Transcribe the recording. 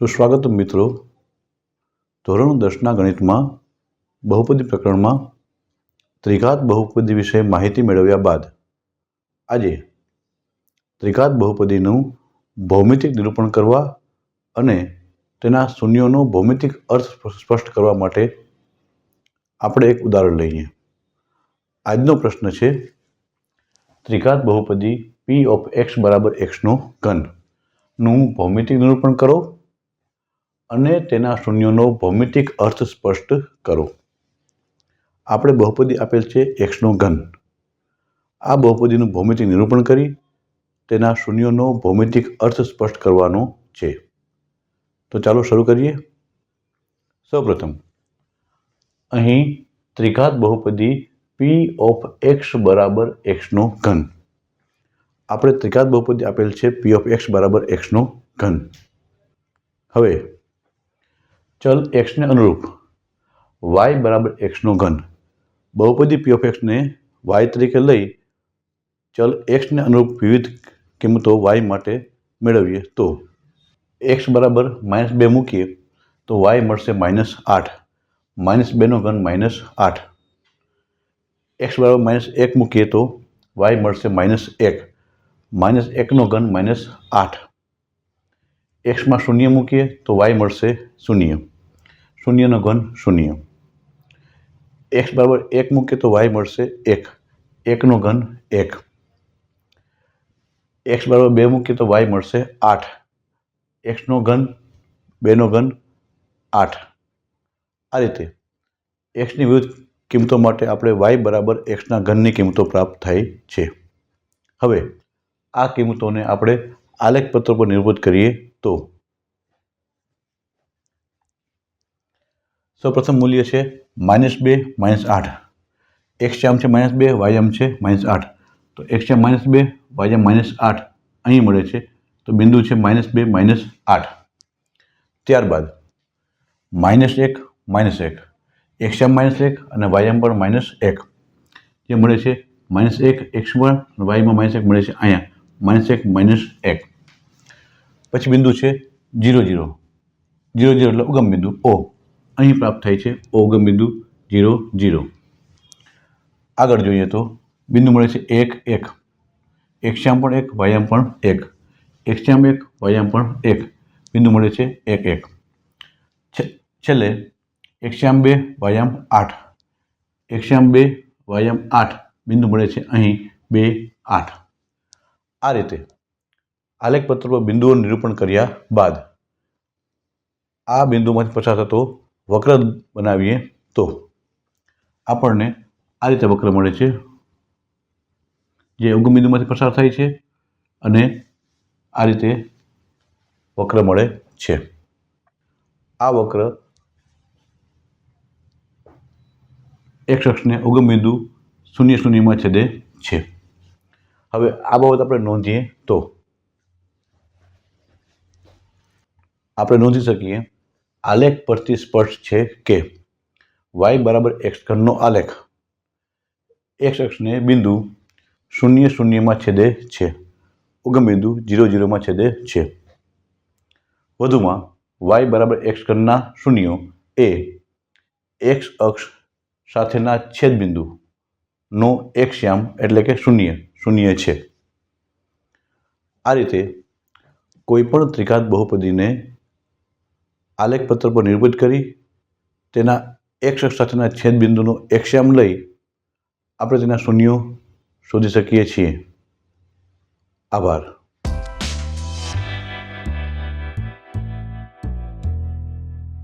સુસ્વાગત મિત્રો, ધોરણ દસના ગણિતમાં બહુપદી પ્રકરણમાં ત્રિઘાત બહુપદી વિશે માહિતી મેળવ્યા બાદ આજે ત્રિઘાત બહુપદીનું ભૌમિતિક નિરૂપણ કરવા અને તેના શૂન્યોનો ભૌમિતિક અર્થ સ્પષ્ટ કરવા માટે આપણે એક ઉદાહરણ લઈએ. આજનો પ્રશ્ન છે, ત્રિઘાત બહુપદી પી ઓફ એક્સ બરાબર એક્સનો ઘનનું ભૌમિતિક નિરૂપણ કરો અને તેના શૂન્યોનો ભૌમિતિક અર્થ સ્પષ્ટ કરો. આપણે બહુપદી આપેલ છે એક્સનો ઘન. આ બહુપદીનું ભૌમિતિક નિરૂપણ કરી તેના શૂન્યોનો ભૌમિતિક અર્થ સ્પષ્ટ કરવાનો છે. તો ચાલો શરૂ કરીએ. સૌપ્રથમ, અહીં ત્રિઘાત બહુપદી પી ઓફ એક્સ બરાબર એક્સનો ઘન. આપણે ત્રિઘાત બહુપદી આપેલ છે પી ઓફ એક્સ બરાબર એક્સનો ઘન. હવે ચલ એક્સને અનુરૂપ. વાય બરાબર એક્સનો ઘન. બહુપદી પી ઓફ એક્સને વાય તરીકે લઈ ચલ એક્સને અનુરૂપ વિવિધ કિંમતો વાય માટે મેળવીએ તો. એક્સ બરાબર માઇનસ બે મૂકીએ તો વાય મળશે માઇનસ આઠ. માઇનસ બેનો ઘન માઇનસ આઠ. એક્સ બરાબર માઇનસ એક મૂકીએ તો વાય મળશે માઇનસ એક. માઇનસ એકનો ઘન માઇનસ આઠ. એક્સમાં શૂન્ય મૂકીએ તો વાય મળશે શૂન્ય. શૂન્યનો ઘન શૂન્ય. એક્સ બરાબર એક મૂકીએ તો વાય મળશે એક. એકનો ઘન એક. એક્સ બરાબર બે મૂકીએ તો વાય મળશે આઠ. એક્સનો ઘન, બેનો ઘન, આઠ. આ રીતે એક્સની વિવિધ કિંમતો માટે આપણે વાય બરાબર એક્સના ઘનની કિંમતો પ્રાપ્ત થાય છે. હવે આ કિંમતોને આપણે આલેખપત્ર પર નિર્ભર કરીએ તો સૌપ્રથમ મૂલ્ય છે માઇનસ બે, માઇનસ આઠ. એક્સ આમ છે માઇનસ બે વાય આમ છે માઇનસ આઠ. તો એક્સ છે માઇનસ બે વાય માઇનસ આઠ. અહીં મળે છે. તો બિંદુ છે માઇનસ બે, માઇનસ આઠ. ત્યારબાદ માઇનસ એક માઇનસ એક. એક્સએમ માઇનસ એક અને વાયએમ પણ માઇનસ એક. જે મળે છે માઇનસ એક એક્સ વન અને વાયમાં માઇનસ એક મળે છે અહીંયા. માઇનસ એક માઇનસ એક. પછી બિંદુ છે જીરો જીરો. જીરો જીરો એટલે ઉગમ બિંદુ. ઓ અહીં પ્રાપ્ત થાય છે ઓગમ બિંદુ જીરો જીરો. આગળ જોઈએ તો બિંદુ મળે છે એક એક. એક્સ્યામ પણ એક, વાયામ પણ એક. એક્સ્યામ એક, વાયામ પણ એક. બિંદુ મળે છે એક એક. છેલ્લે એક્સ્યામ બે, વાયામ આઠ. એક્સ્યામ બે, વાયામ આઠ. બિંદુ મળે છે અહીં બે આઠ. આ રીતે આલેખપત્ર પર બિંદુઓનું નિરૂપણ કર્યા બાદ આ બિંદુમાંથી પસાર થતો વક્ર બનાવીએ તો આપણને આ રીતે વક્ર મળે છે, જે ઉગમ બિંદુમાંથી પસાર થાય છે અને આ રીતે વક્ર મળે છે. આ વક્ર એક શખ્સને ઉગમ બિંદુ શૂન્ય શૂન્યમાં છેદે છે. હવે આ બાબત આપણે નોંધીએ તો આપણે નોંધી શકીએ આલેખ પરથી સ્પષ્ટ છે કે વાય બરાબર એક્સ ઘનનો આલેખ. એક્સ અક્ષને બિંદુ શૂન્ય શૂન્યમાં છેદે છે. ઉગમ બિંદુ જીરો જીરોમાં છેદે છે. વધુમાં વાય બરાબર એક્સ ઘનના શૂન્યો એ એક્સ અક્ષ સાથેના છેદબિંદુનો એક્સ્યામ એટલે કે શૂન્ય શૂન્ય છે. આ રીતે કોઈપણ ત્રિઘાત બહુપદીને આલેખ પત્ર પર નિર્ભૂત કરી, તેના એક અક્ષ સાથેના છેદબિંદુનો એક્સ્યામ લઈ આપણે તેના શૂન્યો શોધી શકીએ છીએ. આભાર.